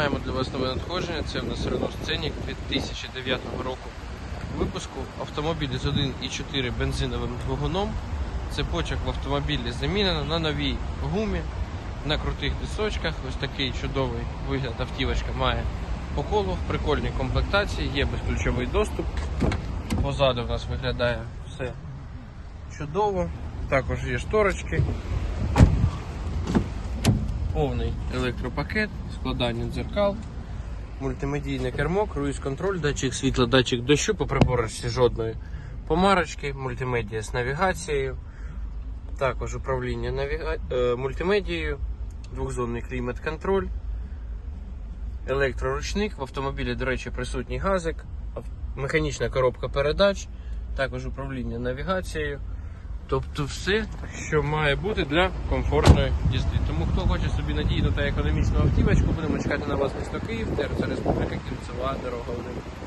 Маємо для вас нове надходження. Це в нас Renault Scenic 2009 року випуску. Автомобіль з 1,4 бензиновим двигуном. Цепочок в автомобілі замінено на новій гумі, на крутих дисочках. Ось такий чудовий вигляд автівочка має по колу, в прикольній комплектації, є безключовий доступ. Позаду в нас виглядає все чудово. Також є шторочки, повний електропакет, складання дзеркал, мультимедійне кермо, круїз-контроль, датчик світла, датчик дощу по приборочці жодної помарочки, мультимедіа з навігацією, також управління навіга... е, мультимедією, двохзонний клімат-контроль, електроручник. В автомобілі, до речі, присутній газик, механічна коробка передач, також управління навігацією. Тобто все, що має бути для комфортної їзди. Тому хто хоче собі надійну та економічну автівочку, будемо чекати на вас місто Київ, ТРЦ Республіка Кільцева, дорога 1.